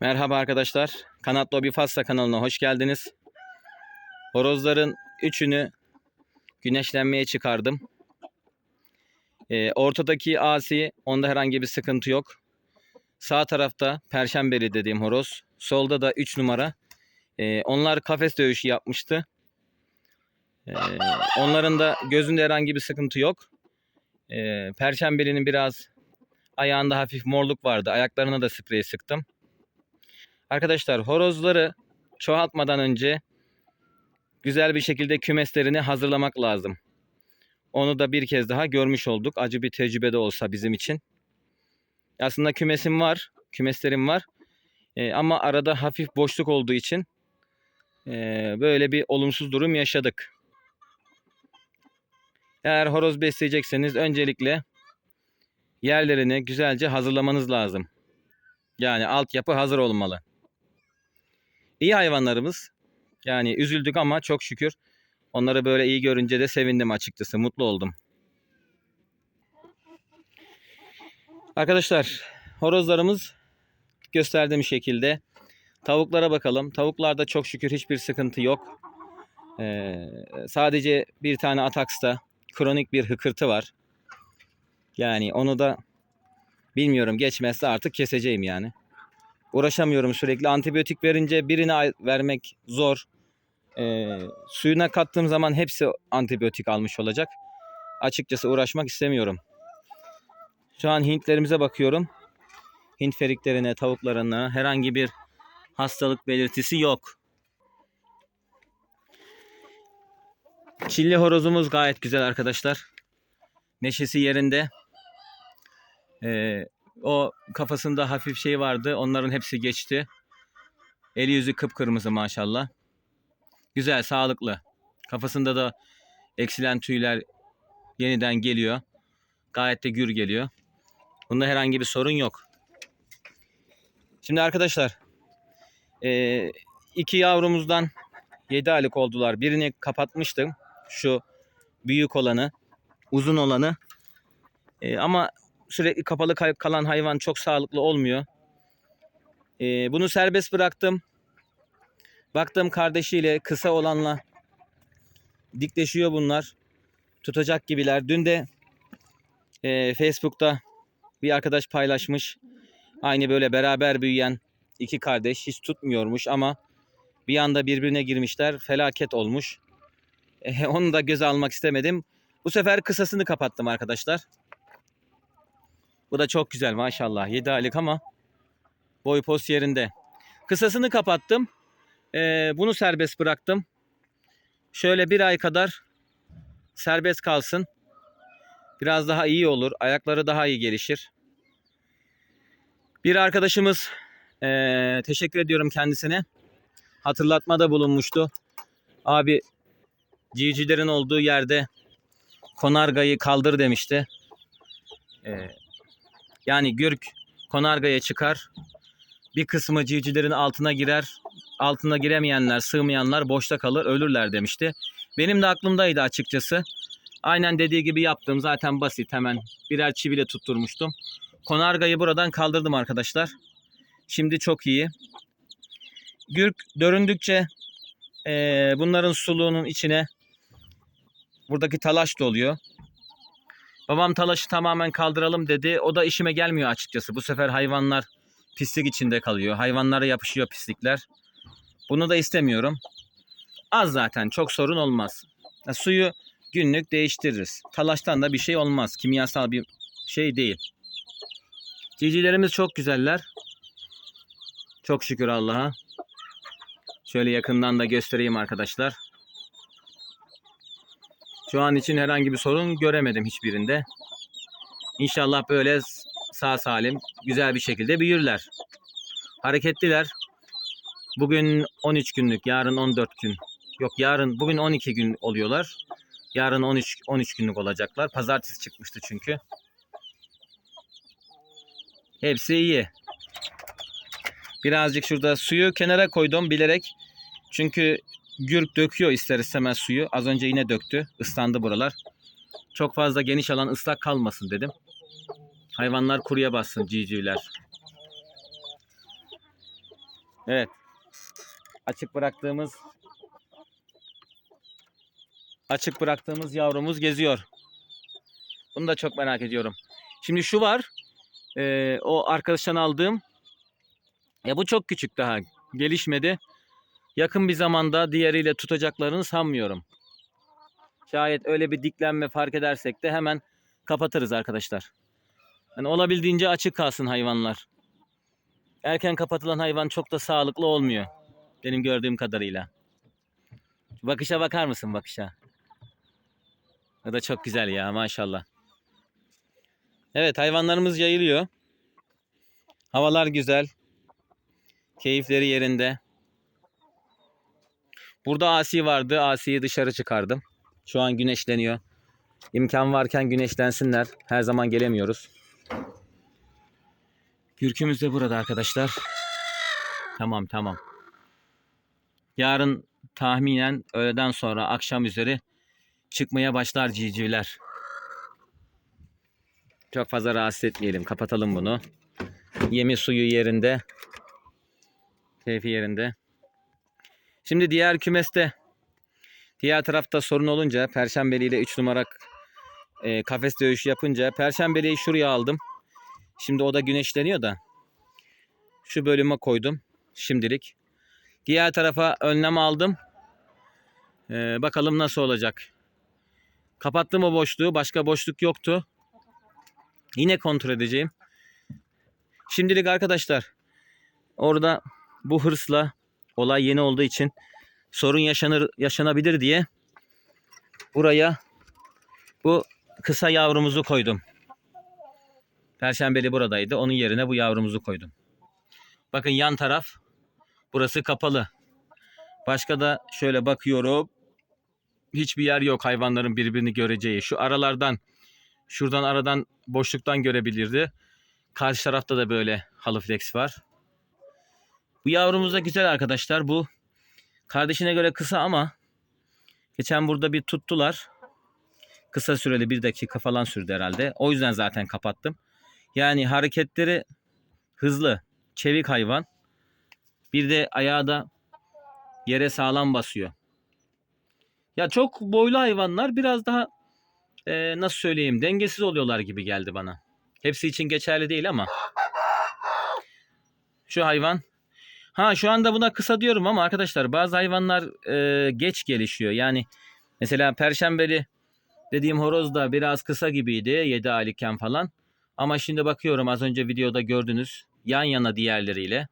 Merhaba arkadaşlar. Kanat Lobi Fasta kanalına hoş geldiniz. Horozların üçünü güneşlenmeye çıkardım. Ee, ortadaki asi, onda herhangi bir sıkıntı yok. Sağ tarafta Perşembeli dediğim horoz. Solda da 3 numara. Ee, onlar kafes dövüşü yapmıştı. Ee, onların da gözünde herhangi bir sıkıntı yok. Ee, Perşembeli'nin biraz ayağında hafif morluk vardı. Ayaklarına da sprey sıktım. Arkadaşlar horozları çoğaltmadan önce güzel bir şekilde kümeslerini hazırlamak lazım. Onu da bir kez daha görmüş olduk. Acı bir tecrübe de olsa bizim için. Aslında kümesim var. Kümeslerim var. Ee, ama arada hafif boşluk olduğu için ee, böyle bir olumsuz durum yaşadık. Eğer horoz besleyecekseniz öncelikle yerlerini güzelce hazırlamanız lazım. Yani altyapı hazır olmalı. İyi hayvanlarımız. Yani üzüldük ama çok şükür onları böyle iyi görünce de sevindim açıkçası. Mutlu oldum. Arkadaşlar horozlarımız gösterdiğim şekilde. Tavuklara bakalım. Tavuklarda çok şükür hiçbir sıkıntı yok. Ee, sadece bir tane Atax'ta kronik bir hıkırtı var. Yani onu da bilmiyorum geçmezse artık keseceğim yani. Uğraşamıyorum sürekli. Antibiyotik verince birine vermek zor. Ee, suyuna kattığım zaman hepsi antibiyotik almış olacak. Açıkçası uğraşmak istemiyorum. Şu an Hintlerimize bakıyorum. Hint feriklerine, tavuklarına herhangi bir hastalık belirtisi yok. Çilli horozumuz gayet güzel arkadaşlar. Neşesi yerinde. Ee, o kafasında hafif şey vardı. Onların hepsi geçti. Eli yüzü kıpkırmızı maşallah. Güzel, sağlıklı. Kafasında da eksilen tüyler yeniden geliyor. Gayet de gür geliyor. Bunda herhangi bir sorun yok. Şimdi arkadaşlar eee, iki yavrumuzdan 7 aylık oldular. Birini kapatmıştım. Şu büyük olanı, uzun olanı. Eee, ama sürekli kapalı kalan hayvan çok sağlıklı olmuyor. Ee, bunu serbest bıraktım. Baktım kardeşiyle kısa olanla dikleşiyor bunlar. Tutacak gibiler. Dün de e, Facebook'ta bir arkadaş paylaşmış. Aynı böyle beraber büyüyen iki kardeş hiç tutmuyormuş ama bir anda birbirine girmişler. Felaket olmuş. E, onu da göze almak istemedim. Bu sefer kısasını kapattım arkadaşlar. Bu da çok güzel maşallah. 7 aylık ama boy pos yerinde. Kısasını kapattım. Ee, bunu serbest bıraktım. Şöyle bir ay kadar serbest kalsın. Biraz daha iyi olur. Ayakları daha iyi gelişir. Bir arkadaşımız ee, teşekkür ediyorum kendisine. Hatırlatmada bulunmuştu. Abi civcivlerin olduğu yerde konargayı kaldır demişti. Ee, yani gürk konargaya çıkar. Bir kısmı civcivlerin altına girer. Altına giremeyenler, sığmayanlar boşta kalır, ölürler demişti. Benim de aklımdaydı açıkçası. Aynen dediği gibi yaptım. Zaten basit hemen birer çiviyle tutturmuştum. Konargayı buradan kaldırdım arkadaşlar. Şimdi çok iyi. Gürk döründükçe eee, bunların suluğunun içine buradaki talaş doluyor. Babam talaşı tamamen kaldıralım dedi. O da işime gelmiyor açıkçası. Bu sefer hayvanlar pislik içinde kalıyor. Hayvanlara yapışıyor pislikler. Bunu da istemiyorum. Az zaten çok sorun olmaz. Ya, suyu günlük değiştiririz. Talaştan da bir şey olmaz. Kimyasal bir şey değil. Civcivlerimiz çok güzeller. Çok şükür Allah'a. Şöyle yakından da göstereyim arkadaşlar. Şu an için herhangi bir sorun göremedim hiçbirinde. İnşallah böyle sağ salim güzel bir şekilde büyürler. Hareketliler. Bugün 13 günlük, yarın 14 gün. Yok yarın bugün 12 gün oluyorlar. Yarın 13 13 günlük olacaklar. Pazartesi çıkmıştı çünkü. Hepsi iyi. Birazcık şurada suyu kenara koydum bilerek. Çünkü gürk döküyor ister istemez suyu. Az önce yine döktü. Islandı buralar. Çok fazla geniş alan ıslak kalmasın dedim. Hayvanlar kuruya bassın civcivler. Evet. Açık bıraktığımız açık bıraktığımız yavrumuz geziyor. Bunu da çok merak ediyorum. Şimdi şu var. eee, o arkadaştan aldığım. Ya bu çok küçük daha. Gelişmedi. Yakın bir zamanda diğeriyle tutacaklarını sanmıyorum. Şayet öyle bir diklenme fark edersek de hemen kapatırız arkadaşlar. Yani olabildiğince açık kalsın hayvanlar. Erken kapatılan hayvan çok da sağlıklı olmuyor. Benim gördüğüm kadarıyla. Bakışa bakar mısın bakışa? O da çok güzel ya maşallah. Evet hayvanlarımız yayılıyor. Havalar güzel. Keyifleri yerinde. Burada Asi vardı. Asi'yi dışarı çıkardım. Şu an güneşleniyor. İmkan varken güneşlensinler. Her zaman gelemiyoruz. Gürkümüz de burada arkadaşlar. Tamam tamam. Yarın tahminen öğleden sonra akşam üzeri çıkmaya başlar civcivler. Çok fazla rahatsız etmeyelim. Kapatalım bunu. Yemi suyu yerinde. Keyfi yerinde. Şimdi diğer kümeste diğer tarafta sorun olunca Perşembeli ile 3 numara e, kafes dövüşü yapınca Perşembeli'yi şuraya aldım. Şimdi o da güneşleniyor da şu bölüme koydum şimdilik. Diğer tarafa önlem aldım. Ee, bakalım nasıl olacak. Kapattım o boşluğu. Başka boşluk yoktu. Yine kontrol edeceğim. Şimdilik arkadaşlar orada bu hırsla olay yeni olduğu için sorun yaşanır yaşanabilir diye buraya bu kısa yavrumuzu koydum. Perşembeli buradaydı. Onun yerine bu yavrumuzu koydum. Bakın yan taraf burası kapalı. Başka da şöyle bakıyorum. Hiçbir yer yok hayvanların birbirini göreceği. Şu aralardan şuradan aradan boşluktan görebilirdi. Karşı tarafta da böyle halı flex var. Bu yavrumuz da güzel arkadaşlar. Bu kardeşine göre kısa ama geçen burada bir tuttular. Kısa süreli bir dakika falan sürdü herhalde. O yüzden zaten kapattım. Yani hareketleri hızlı, çevik hayvan. Bir de ayağı da yere sağlam basıyor. Ya çok boylu hayvanlar biraz daha e, nasıl söyleyeyim dengesiz oluyorlar gibi geldi bana. Hepsi için geçerli değil ama. Şu hayvan. Ha şu anda buna kısa diyorum ama arkadaşlar bazı hayvanlar e, geç gelişiyor. Yani mesela perşembeli dediğim horoz da biraz kısa gibiydi 7 aylıkken falan. Ama şimdi bakıyorum az önce videoda gördünüz yan yana diğerleriyle.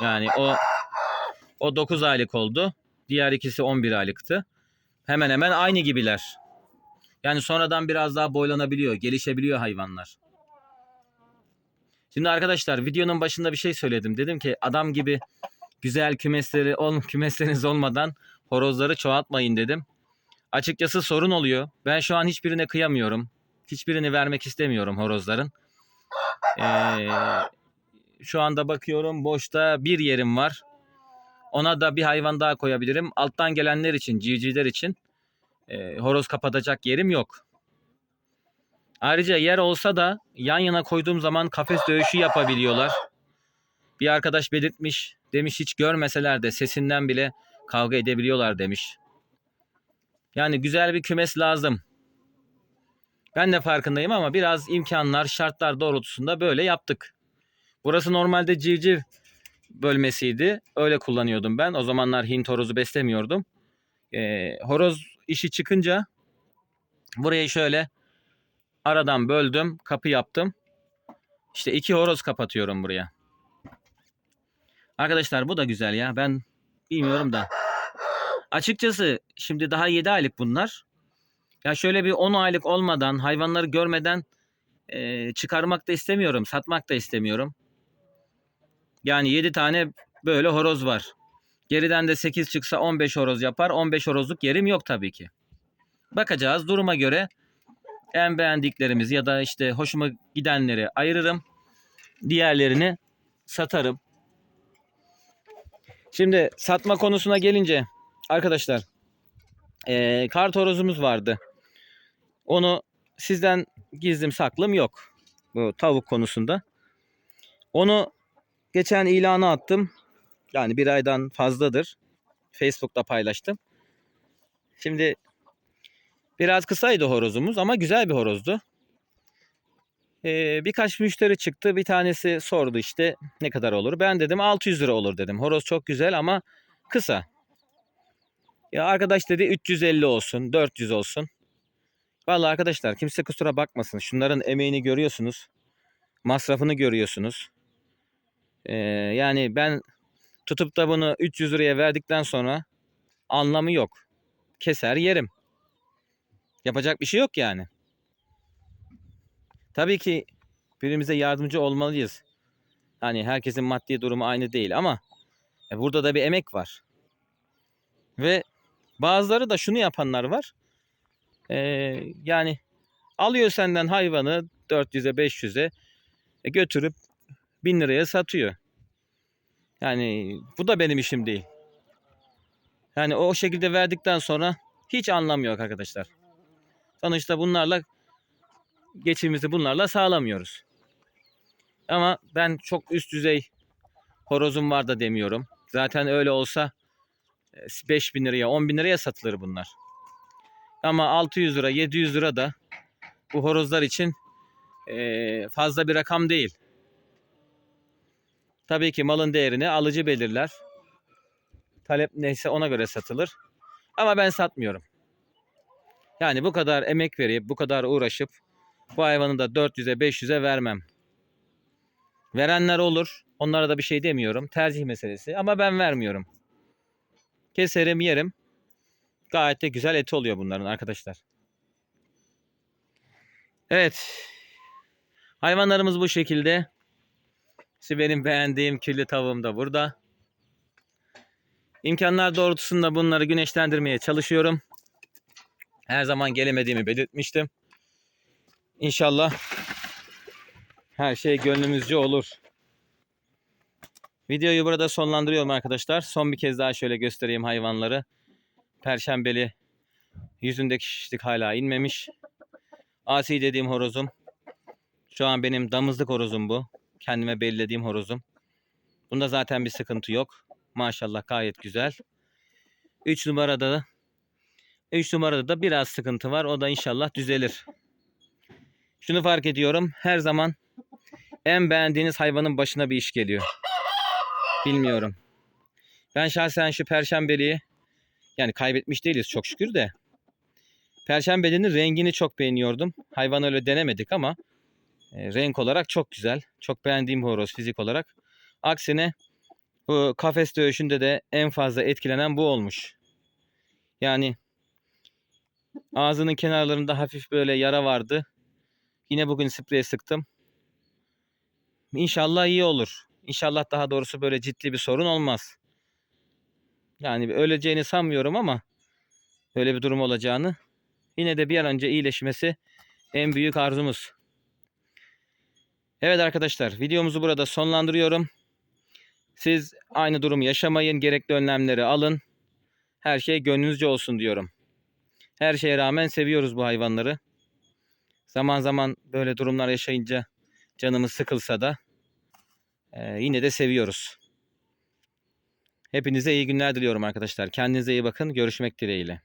Yani o o 9 aylık oldu. Diğer ikisi 11 aylıktı. Hemen hemen aynı gibiler. Yani sonradan biraz daha boylanabiliyor, gelişebiliyor hayvanlar. Şimdi arkadaşlar videonun başında bir şey söyledim. Dedim ki adam gibi güzel kümesleri ol, kümesleriniz olmadan horozları çoğaltmayın dedim. Açıkçası sorun oluyor. Ben şu an hiçbirine kıyamıyorum. Hiçbirini vermek istemiyorum horozların. Ee, şu anda bakıyorum boşta bir yerim var. Ona da bir hayvan daha koyabilirim. Alttan gelenler için, civcivler için e, horoz kapatacak yerim yok. Ayrıca yer olsa da yan yana koyduğum zaman kafes dövüşü yapabiliyorlar. Bir arkadaş belirtmiş. Demiş hiç görmeseler de sesinden bile kavga edebiliyorlar demiş. Yani güzel bir kümes lazım. Ben de farkındayım ama biraz imkanlar, şartlar doğrultusunda böyle yaptık. Burası normalde civciv bölmesiydi. Öyle kullanıyordum ben. O zamanlar Hint horozu beslemiyordum. Ee, horoz işi çıkınca burayı şöyle aradan böldüm. Kapı yaptım. İşte iki horoz kapatıyorum buraya. Arkadaşlar bu da güzel ya. Ben bilmiyorum da. Açıkçası şimdi daha 7 aylık bunlar. Ya şöyle bir 10 aylık olmadan hayvanları görmeden e, çıkarmak da istemiyorum. Satmak da istemiyorum. Yani 7 tane böyle horoz var. Geriden de 8 çıksa 15 horoz yapar. 15 horozluk yerim yok tabii ki. Bakacağız duruma göre en beğendiklerimiz ya da işte hoşuma gidenleri ayırırım. Diğerlerini satarım. Şimdi satma konusuna gelince arkadaşlar eee kart horozumuz vardı. Onu sizden gizlim saklım yok. Bu tavuk konusunda. Onu geçen ilana attım. Yani bir aydan fazladır. Facebook'ta paylaştım. Şimdi biraz kısaydı horozumuz ama güzel bir horozdu. Ee, birkaç müşteri çıktı. Bir tanesi sordu işte ne kadar olur. Ben dedim 600 lira olur dedim. Horoz çok güzel ama kısa. Ya arkadaş dedi 350 olsun, 400 olsun. Vallahi arkadaşlar kimse kusura bakmasın. Şunların emeğini görüyorsunuz. Masrafını görüyorsunuz. Ee, yani ben tutup da bunu 300 liraya verdikten sonra anlamı yok. Keser yerim. Yapacak bir şey yok yani. Tabii ki birbirimize yardımcı olmalıyız. Hani herkesin maddi durumu aynı değil ama e, burada da bir emek var. Ve bazıları da şunu yapanlar var. Ee, yani alıyor senden hayvanı 400'e 500'e e, götürüp 1000 liraya satıyor. Yani bu da benim işim değil. Yani o şekilde verdikten sonra hiç anlam yok arkadaşlar. Sonuçta bunlarla geçimimizi bunlarla sağlamıyoruz. Ama ben çok üst düzey horozum var da demiyorum. Zaten öyle olsa 5 bin liraya 10 bin liraya satılır bunlar. Ama 600 lira 700 lira da bu horozlar için eee, fazla bir rakam değil. Tabii ki malın değerini alıcı belirler. Talep neyse ona göre satılır. Ama ben satmıyorum. Yani bu kadar emek verip bu kadar uğraşıp bu hayvanı da 400'e 500'e vermem. Verenler olur. Onlara da bir şey demiyorum. Tercih meselesi. Ama ben vermiyorum. Keserim yerim. Gayet de güzel eti oluyor bunların arkadaşlar. Evet. Hayvanlarımız bu şekilde. İşte benim beğendiğim kirli tavuğum da burada. İmkanlar doğrultusunda bunları güneşlendirmeye çalışıyorum. Her zaman gelemediğimi belirtmiştim. İnşallah her şey gönlümüzce olur. Videoyu burada sonlandırıyorum arkadaşlar. Son bir kez daha şöyle göstereyim hayvanları. Perşembeli yüzündeki şişlik hala inmemiş. Asi dediğim horozum. Şu an benim damızlık horozum bu. Kendime belirlediğim horozum. Bunda zaten bir sıkıntı yok. Maşallah gayet güzel. 3 numarada 3 numarada da biraz sıkıntı var. O da inşallah düzelir. Şunu fark ediyorum. Her zaman en beğendiğiniz hayvanın başına bir iş geliyor. Bilmiyorum. Ben şahsen şu perşembeliği yani kaybetmiş değiliz çok şükür de. Perşembelinin rengini çok beğeniyordum. Hayvan öyle denemedik ama e, renk olarak çok güzel. Çok beğendiğim horoz fizik olarak. Aksine bu kafes dövüşünde de en fazla etkilenen bu olmuş. Yani ağzının kenarlarında hafif böyle yara vardı. Yine bugün sprey sıktım. İnşallah iyi olur. İnşallah daha doğrusu böyle ciddi bir sorun olmaz. Yani öleceğini sanmıyorum ama böyle bir durum olacağını. Yine de bir an önce iyileşmesi en büyük arzumuz. Evet arkadaşlar videomuzu burada sonlandırıyorum. Siz aynı durumu yaşamayın. Gerekli önlemleri alın. Her şey gönlünüzce olsun diyorum. Her şeye rağmen seviyoruz bu hayvanları. Zaman zaman böyle durumlar yaşayınca canımız sıkılsa da e, yine de seviyoruz. Hepinize iyi günler diliyorum arkadaşlar. Kendinize iyi bakın. Görüşmek dileğiyle.